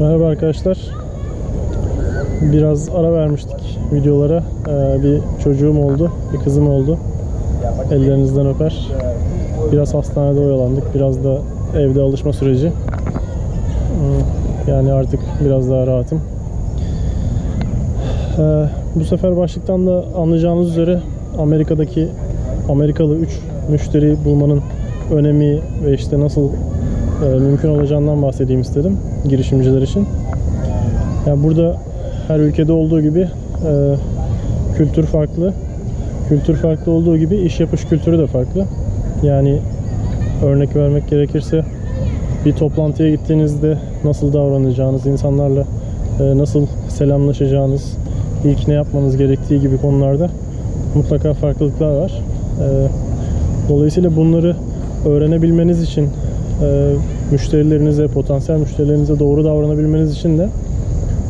Merhaba arkadaşlar. Biraz ara vermiştik videolara. Ee, bir çocuğum oldu, bir kızım oldu. Ellerinizden öper. Biraz hastanede oyalandık. Biraz da evde alışma süreci. Hmm, Yani artık biraz daha rahatım. Ee, bu sefer başlıktan da anlayacağınız üzere Amerika'daki Amerikalı 3 müşteri bulmanın önemi ve işte nasıl e, mümkün olacağından bahsedeyim istedim girişimciler için. Yani burada her ülkede olduğu gibi e, kültür farklı. Kültür farklı olduğu gibi iş yapış kültürü de farklı. Yani örnek vermek gerekirse bir toplantıya gittiğinizde nasıl davranacağınız, insanlarla e, nasıl selamlaşacağınız, ilk ne yapmanız gerektiği gibi konularda mutlaka farklılıklar var. E, Dolayısıyla bunları öğrenebilmeniz için e, müşterilerinize, potansiyel müşterilerinize doğru davranabilmeniz için de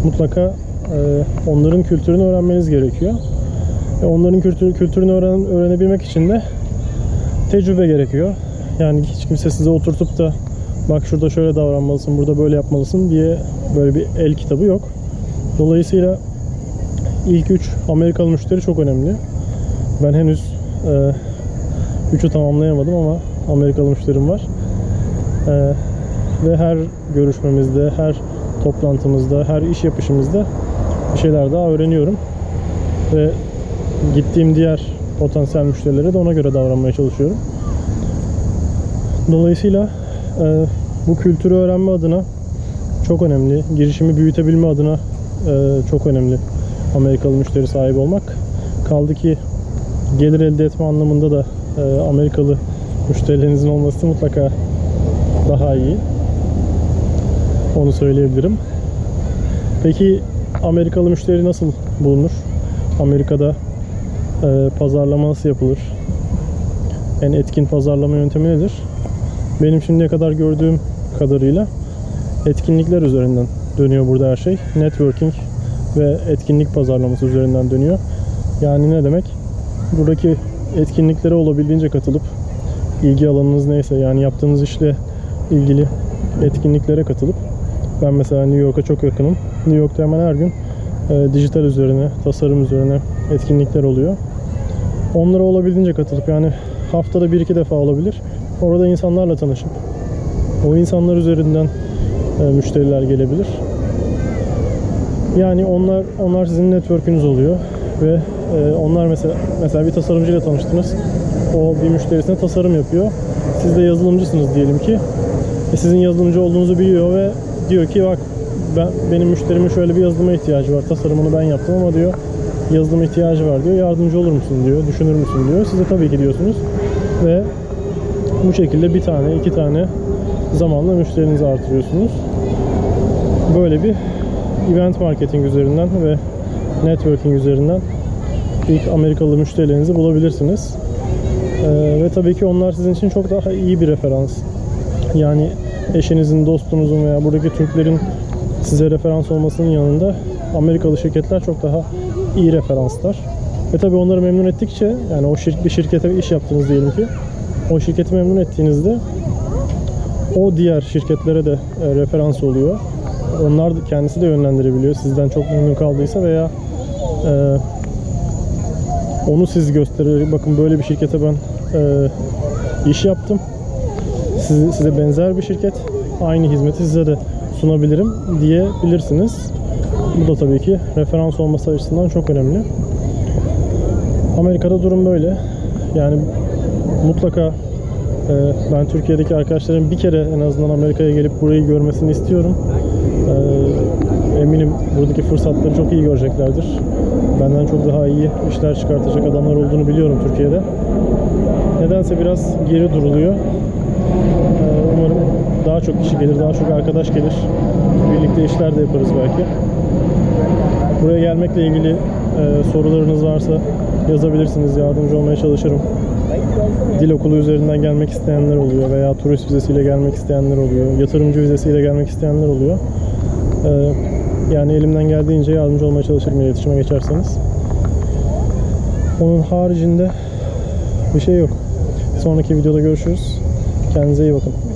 mutlaka e, onların kültürünü öğrenmeniz gerekiyor. Ve onların kültür, kültürünü öğren, öğrenebilmek için de tecrübe gerekiyor. Yani hiç kimse size oturtup da bak şurada şöyle davranmalısın, burada böyle yapmalısın diye böyle bir el kitabı yok. Dolayısıyla ilk üç Amerikalı müşteri çok önemli. Ben henüz e, üçü tamamlayamadım ama Amerikalı müşterim var. Ee, ve her görüşmemizde, her toplantımızda, her iş yapışımızda bir şeyler daha öğreniyorum. Ve gittiğim diğer potansiyel müşterilere de ona göre davranmaya çalışıyorum. Dolayısıyla e, bu kültürü öğrenme adına çok önemli. Girişimi büyütebilme adına e, çok önemli Amerikalı müşteri sahibi olmak. Kaldı ki gelir elde etme anlamında da e, Amerikalı müşterilerinizin olması mutlaka daha iyi. Onu söyleyebilirim. Peki Amerikalı müşteri nasıl bulunur? Amerika'da e, pazarlama nasıl yapılır? En etkin pazarlama yöntemi nedir? Benim şimdiye kadar gördüğüm kadarıyla etkinlikler üzerinden dönüyor burada her şey. Networking ve etkinlik pazarlaması üzerinden dönüyor. Yani ne demek? Buradaki etkinliklere olabildiğince katılıp ilgi alanınız neyse yani yaptığınız işle ilgili etkinliklere katılıp ben mesela New York'a çok yakınım. New York'ta hemen her gün e, dijital üzerine, tasarım üzerine etkinlikler oluyor. Onlara olabildiğince katılıp yani haftada bir iki defa olabilir. Orada insanlarla tanışıp o insanlar üzerinden e, müşteriler gelebilir. Yani onlar onlar sizin network'ünüz oluyor ve e, onlar mesela mesela bir tasarımcıyla tanıştınız. O bir müşterisine tasarım yapıyor. Siz de yazılımcısınız diyelim ki. E, sizin yazılımcı olduğunuzu biliyor ve diyor ki bak ben benim müşterimin şöyle bir yazılıma ihtiyacı var. Tasarımını ben yaptım ama diyor yazılıma ihtiyacı var diyor. Yardımcı olur musun diyor. Düşünür müsün diyor. Siz de tabii ki diyorsunuz. Ve bu şekilde bir tane, iki tane zamanla müşterinizi artırıyorsunuz. Böyle bir event marketing üzerinden ve networking üzerinden ilk Amerikalı müşterilerinizi bulabilirsiniz. Ee, ve tabii ki onlar sizin için çok daha iyi bir referans. Yani eşinizin, dostunuzun veya buradaki Türklerin size referans olmasının yanında Amerikalı şirketler çok daha iyi referanslar. Ve tabii onları memnun ettikçe yani o şir- bir şirkete iş yaptınız diyelim ki o şirketi memnun ettiğinizde o diğer şirketlere de e, referans oluyor. Onlar kendisi de yönlendirebiliyor. Sizden çok memnun kaldıysa veya e, onu siz gösterir. Bakın böyle bir şirkete ben e, iş yaptım. Size, size benzer bir şirket. Aynı hizmeti size de sunabilirim diyebilirsiniz. Bu da tabii ki referans olması açısından çok önemli. Amerika'da durum böyle. Yani mutlaka e, ben Türkiye'deki arkadaşlarım bir kere en azından Amerika'ya gelip burayı görmesini istiyorum. E, eminim buradaki fırsatları çok iyi göreceklerdir. Benden çok daha iyi işler çıkartacak adamlar olduğunu biliyorum Türkiye'de. Nedense biraz geri duruluyor. Daha çok kişi gelir, daha çok arkadaş gelir. Birlikte işler de yaparız belki. Buraya gelmekle ilgili e, sorularınız varsa yazabilirsiniz. Yardımcı olmaya çalışırım. Dil okulu üzerinden gelmek isteyenler oluyor veya turist vizesiyle gelmek isteyenler oluyor. Yatırımcı vizesiyle gelmek isteyenler oluyor. E, yani elimden geldiğince yardımcı olmaya çalışırım iletişime geçerseniz. Onun haricinde bir şey yok. Sonraki videoda görüşürüz. Kendinize iyi bakın.